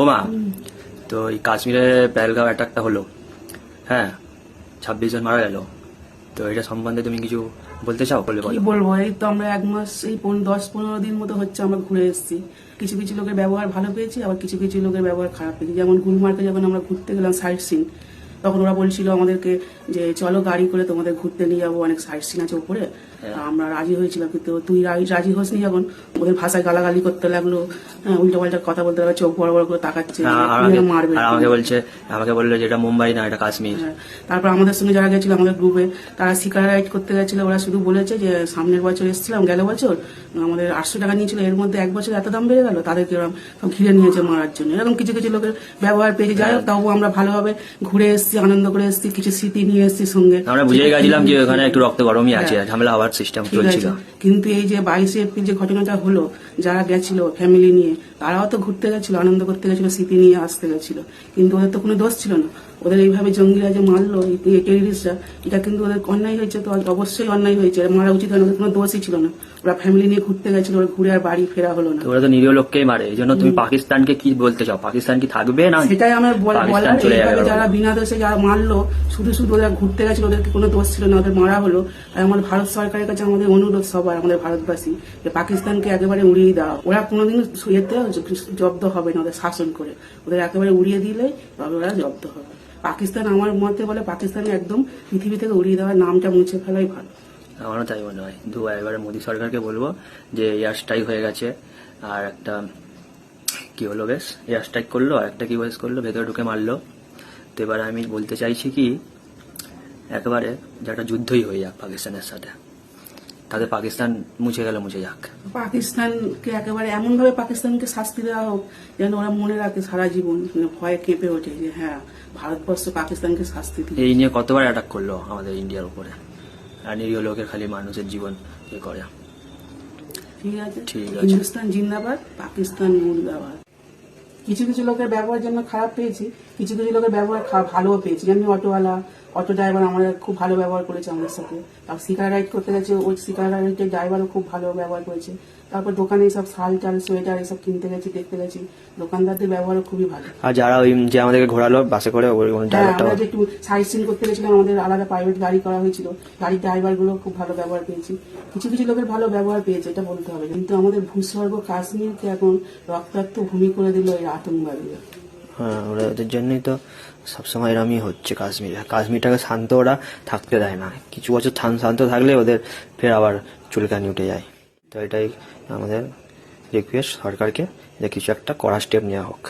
ও মা, তো এই কাশ্মীরে পেহেলগাঁও অ্যাটাকটা হলো। হ্যাঁ ছাব্বিশ জন মারা গেল। তো এটা সম্বন্ধে তুমি কিছু বলতে চাও? বলে। কি বলো বলব? এই তো আমরা এক মাস, এই দশ পনেরো দিন মতো হচ্ছে আমরা ঘুরে এসেছি। কিছু কিছু লোকের ব্যবহার ভালো পেয়েছি, আবার কিছু কিছু লোকের ব্যবহার খারাপ পেয়েছি। যেমন গুলমার্কে যখন আমরা ঘুরতে গেলাম সাইট সিন তখন ওরা বলছিল আমাদেরকে যে চলো গাড়ি করে তোমাদের ঘুরতে নিয়ে যাব অনেক সাইট সিন আছে উপরে। আমরা রাজি হয়েছিলাম কিন্তু তুই রাজি হসনি যখন? ওদের ভাষায় গালাগালি করতে লাগল উল্টো পাল্টা কথা বলতে লাগল চোখ বড় বড় করে তাকাচ্ছে আমাকে মারবে আমাকে বলছে আমাকে বলল যে এটা মুম্বাই না এটা কাশ্মীর। হ্যাঁ। তারপর আমাদের সঙ্গে যারা গেছিল আমাদের গ্রুপে তারা শিকার রাইড করতে গেছিল। ওরা শুধু বলেছে যে সামনের বছর এসেছিলাম গেল বছর? আমাদের আটশো টাকা নিয়েছিল এর মধ্যে এক বছর এত দাম বেড়ে গেল? তাদেরকে এরকম ঘিরে নিয়েছে মারার জন্য। এরকম কিছু কিছু লোকের ব্যবহার পেয়ে যায় তবু আমরা ভালোভাবে ঘুরে এসেছি। আনন্দ করে এসেছি কিছু স্মৃতি নিয়ে এসেছি সঙ্গে। আমরা বুঝে গেছিলাম যে ওখানে একটু রক্ত গরমই আছে হ্যাঁ। ঝামেলা হওয়ার সিস্টেম চলছিল। কিন্তু এই যে বাইশে এপ্রিল যে ঘটনাটা হলো যারা গেছিল ফ্যামিলি নিয়ে তারাও তো ঘুরতে গেছিল আনন্দ করতে গেছিল স্মৃতি নিয়ে আসতে গেছিল। কিন্তু ওদের তো কোনো দোষ ছিল না। ওদের এইভাবে জঙ্গিরা যে মারলো টেরিস্টরা এটা কিন্তু ওদের অন্যায় হয়েছে তো অবশ্যই অন্যায় হয়েছে। মারা উচিত হয় ওদের কোনো দোষই ছিল না। ওরা ফ্যামিলি নিয়ে ঘুরতে গেছিল ওরা ঘুরে আর বাড়ি ফেরা হলো না। ওরা তো নিরীহ লোককেই মারে এই জন্য তুমি পাকিস্তানকে কি বলতে চাও? পাকিস্তান কি থাকবে না? সেটাই আমার বলার যারা বিনা দোষে যারা মারলো, শুধু শুধু ওরা ঘুরতে গেছিল, ওদেরকে কোনো দোষ ছিল না, ওদের মারা হলো। আর আমার ভারত সরকারের কাছে আমাদের অনুরোধ সবার, আমাদের ভারতবাসী, যে পাকিস্তানকে একেবারে উড়িয়ে দেওয়া ওরা কোনোদিন এতে জব্দ হবে না ওদের শাসন করে। ওদের একেবারে উড়িয়ে দিলে তবে ওরা জব্দ হবে। পাকিস্তান আমার মতে বলে পাকিস্তানে একদম পৃথিবী থেকে উড়িয়ে দেওয়ার নামটা মুছে ফেলাই ভালো। আমারও তাই মনে হয়। দু এবারে মোদী সরকারকে বলব যে এয়ার স্ট্রাইক হয়ে গেছে, আর একটা কি হলো বেশ? এয়ার স্ট্রাইক করল, আর একটা কি বেশ করল, ভেতরে ঢুকে মারলো। তো এবারে আমি বলতে চাইছি কি একেবারে যে একটা যুদ্ধই হয়ে যাক পাকিস্তানের সাথে। তাতে পাকিস্তান মুছে গেলে মুছে যাক। পাকিস্তানকে একেবারে এমন ভাবে পাকিস্তানকে শাস্তি দেওয়া হোক যেন ওরা মনে রাখে সারা জীবন ভয়ে কেঁপে ওঠে যে হ্যাঁ ভারতবর্ষ পাকিস্তানকে শাস্তি দিচ্ছে এই নিয়ে কতবার অ্যাটাক করল আমাদের ইন্ডিয়ার উপরে। আর নিরীহ লোকের খালি মানুষের জীবন ইয়ে করে। ঠিক আছে? ঠিক আছে। হিন্দুস্তান জিন্দাবাদ পাকিস্তান মুর্দাবাদ। কিছু কিছু লোকের ব্যবহারের জন্য খারাপ পেয়েছি, কিছু কিছু লোকের ব্যবহার ভালোও পেয়েছি। যেমন অটোওয়ালা, অটো ড্রাইভার আমাদের খুব ভালো ব্যবহার করেছে আমাদের সাথে। তারপর শিকার রাইড করতে গেছে, ওই সিকার রাইডের ড্রাইভারও খুব ভালো ব্যবহার করেছে। তারপর দোকানে সব শাল টাল সোয়েটার এসব কিনতে গেছি দেখতে গেছি। দোকানদারদের ব্যবহারও খুবই ভালো। আর যারা ওই যে আমাদেরকে ঘোরালো বাসে করে হ্যাঁ আমরা যে একটু সাইড সিন করতে গেছিলাম আমাদের আলাদা প্রাইভেট গাড়ি করা হয়েছিল। গাড়ির ড্রাইভারগুলো খুব ভালো ব্যবহার পেয়েছি। কিছু কিছু লোকের ভালো ব্যবহার পেয়েছে এটা বলতে হবে। কিন্তু আমাদের ভূস্বর্গ কাশ্মীরকে এখন রক্তাক্ত ভূমি করে দিল এই আতঙ্কবাদীরা। হ্যাঁ ওরা ওদের জন্যই তো সবসময় এরমই হচ্ছে কাশ্মীরে। কাশ্মীরটাকে শান্ত ওরা থাকতে দেয় না। কিছু বছর শান- শান্ত থাকলে ওদের ফের আবার চুলকানি উঠে যায়। তো এটাই আমাদের রিকোয়েস্ট সরকারকে যে কিছু একটা কড়া স্টেপ নেওয়া হোক।